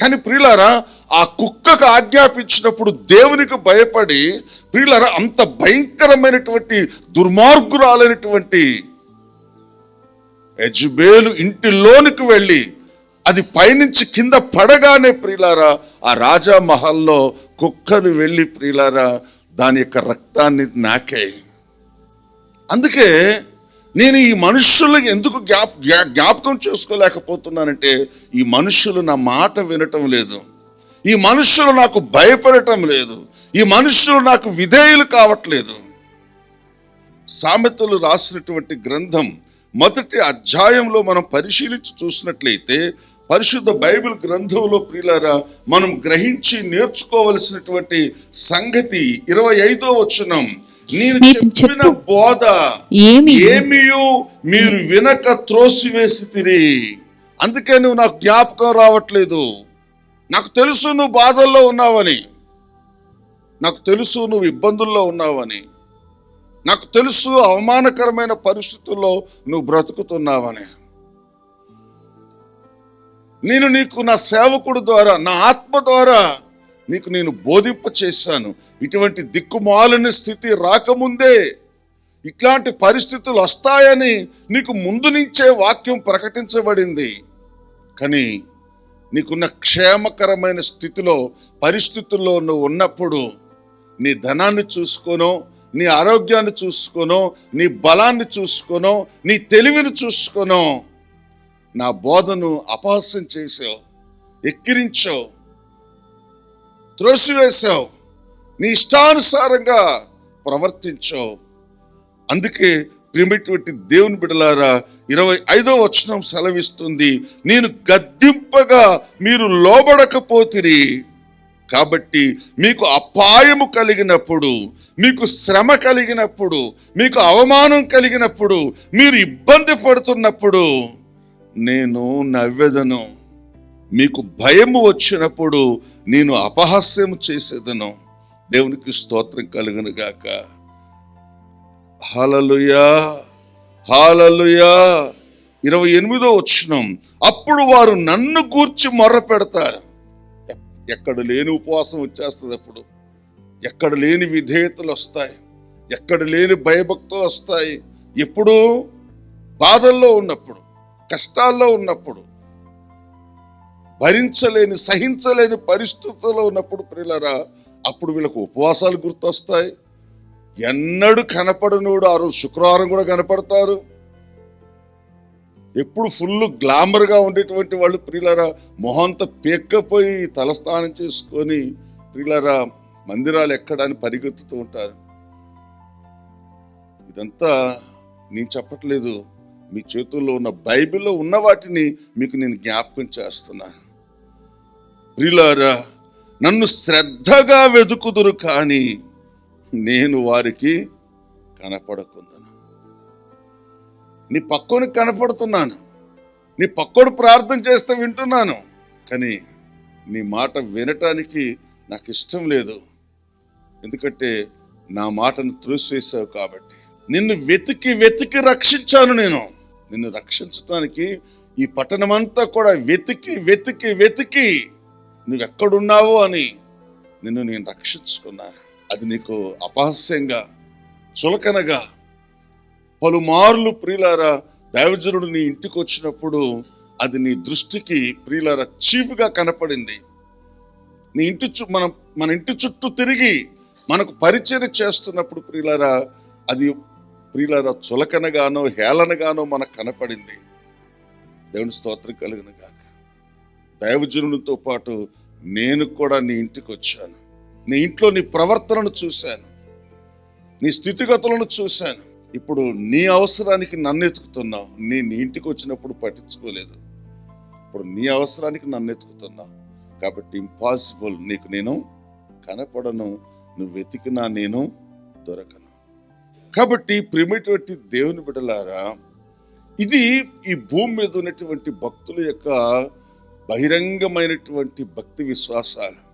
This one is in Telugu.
కానీ ప్రియులారా ఆ కుక్కకు ఆజ్ఞాపించినప్పుడు దేవునికి భయపడి ప్రియులారా అంత భయంకరమైనటువంటి దుర్మార్గురాలైనటువంటి యజ్బేలు ఇంటిలోనికి వెళ్ళి అది పైనుంచి కింద పడగానే ప్రియులారా ఆ రాజా మహల్లో కుక్కను వెళ్ళి ప్రియులారా దాని యొక్క రక్తాన్ని నాకే. అందుకే నేను ఈ మనుషులకు ఎందుకు జ్ఞాప జ్ఞాపకం చేసుకోలేకపోతున్నానంటే ఈ మనుషులు నా మాట వినటం లేదు. ఈ మనుషులు నాకు భయపడటం లేదు. ఈ మనుషులు నాకు విధేయులు కావట్లేదు. సామెతలు రాసినటువంటి గ్రంథం మొదటి అధ్యాయంలో మనం పరిశీలించి చూసినట్లయితే పరిశుద్ధ బైబిల్ గ్రంథంలో ప్రియులారా మనం గ్రహించి నేర్చుకోవలసినటువంటి సంగతి ఇరవై ఐదో వచనం. నేను చెప్పిన చెప్పు. బోధ ఏమి? ఏమియు మీరు వినక త్రోసివేసి తిరి అందుకే నువ్వు నాకు జ్ఞాపకం రావట్లేదు. నాకు తెలుసు నువ్వు బాధల్లో ఉన్నావని. నాకు తెలుసు నువ్వు ఇబ్బందుల్లో ఉన్నావని. నాకు తెలుసు అవమానకరమైన పరిస్థితుల్లో నువ్వు బ్రతుకుతున్నావని. నేను నీకు నా సేవకుడు ద్వారా నా ఆత్మ ద్వారా నీకు నేను బోధింప చేశాను. ఇటువంటి దిక్కుమాలని స్థితి రాకముందే ఇట్లాంటి పరిస్థితులు వస్తాయని నీకు ముందు నుంచే వాక్యం ప్రకటించబడింది. కానీ నీకున్న క్షేమకరమైన స్థితిలో పరిస్థితుల్లో నువ్వు ఉన్నప్పుడు నీ ధనాన్ని చూసుకోనో నీ ఆరోగ్యాన్ని చూసుకోనో నీ బలాన్ని చూసుకోనో నీ తెలివిని చూసుకోనో నా బోధను అపహాస్యం చేసావు ఎక్కిరించావు. త్రోసివేశావు. నీ ఇష్టానుసారంగా ప్రవర్తించావు. అందుకే ప్రియమైనటువంటి దేవుని బిడలారా ఇరవై ఐదో వచనం సెలవిస్తుంది నేను గద్దింపగా మీరు లోబడకపోతిరి. కాబట్టి మీకు అపాయము కలిగినప్పుడు మీకు శ్రమ కలిగినప్పుడు మీకు అవమానం కలిగినప్పుడు మీరు ఇబ్బంది పడుతున్నప్పుడు నేను నవ్వెదను. మీకు భయము వచ్చినప్పుడు నేను అపహాస్యం చేసేదను. దేవునికి స్తోత్రం కలుగును గాక. హాలలుయా హాలలుయా ఇరవై ఎనిమిదో వచ్చినం అప్పుడు వారు నన్ను గూర్చి మొర్ర పెడతారు ఎక్కడ లేని ఉపవాసం వచ్చేస్తుంది అప్పుడు. ఎక్కడ లేని విధేయతలు వస్తాయి. ఎక్కడ లేని భయభక్తులు వస్తాయి. ఎప్పుడు బాధల్లో ఉన్నప్పుడు కష్టాల్లో ఉన్నప్పుడు భరించలేని సహించలేని పరిస్థితుల్లో ఉన్నప్పుడు ప్రియులరా అప్పుడు వీళ్ళకు ఉపవాసాలు గుర్తొస్తాయి. ఎన్నడూ కనపడనోడు ఆ రోజు శుక్రవారం కూడా కనపడతారు. ఎప్పుడు ఫుల్ గ్లామర్గా ఉండేటువంటి వాళ్ళు ప్రియులరా మొహంత పేక్కపోయి తలస్నానం చేసుకొని ప్రియులరా మందిరాలు ఎక్కడాన్ని పరిగెత్తుతూ ఉంటారు. ఇదంతా నేను చెప్పట్లేదు. మీ చేతుల్లో ఉన్న బైబిల్లో ఉన్న వాటిని మీకు నేను జ్ఞాపకం చేస్తున్నాను. ప్రిలారా నన్ను శ్రద్ధగా వెతుకుదురు కానీ నేను వారికి కనపడకుందను నీ పక్కోని కనపడుతున్నాను. నీ పక్కోడు ప్రార్థన చేస్తే వింటున్నాను. కానీ నీ మాట వినటానికి నాకు ఇష్టం లేదు. ఎందుకంటే నా మాటను త్రోసివేసావు కాబట్టి. నిన్ను వెతికి వెతికి రక్షించాను నేను. నిన్ను రక్షించడానికి ఈ పట్టణమంతా కూడా వెతికి వెతికి వెతికి నువ్వు ఎక్కడున్నావో అని నిన్ను నేను రక్షించుకున్నాను అది నీకు అపహాస్యంగా చులకనగా పలుమార్లు ప్రియులారా దైవజనుడు నీ ఇంటికి వచ్చినప్పుడు అది నీ దృష్టికి ప్రియులారా చీఫ్గా కనపడింది. నీ ఇంటి చు మనం మన ఇంటి చుట్టూ తిరిగి మనకు పరిచయం చేస్తున్నప్పుడు ప్రియులారా అది ప్రియులారా చులకనగానో హేళనగానో మనకు కనపడింది. దేవుని స్తోత్రం కలిగిన దైవజనులతో పాటు నేను కూడా నీ ఇంటికి వచ్చాను. నీ ఇంట్లో నీ ప్రవర్తనను చూశాను. నీ స్థితిగతులను చూశాను. ఇప్పుడు నీ అవసరానికి నన్ను ఎతుకుతున్నావు నీ నీ ఇంటికి వచ్చినప్పుడు పట్టించుకోలేదు. ఇప్పుడు నీ అవసరానికి నన్ను ఎతుకుతున్నావు కాబట్టి ఇంపాసిబుల్ నీకు నేను కనపడను. నువ్వు వెతికినా నేను దొరకను. కాబట్టి ప్రిమిటివిటీ దేవుని బిడలారా ఇది ఈ భూమి మీద ఉన్నటువంటి భక్తుల యొక్క బహిరంగమైనటువంటి భక్తి విశ్వాసాలు.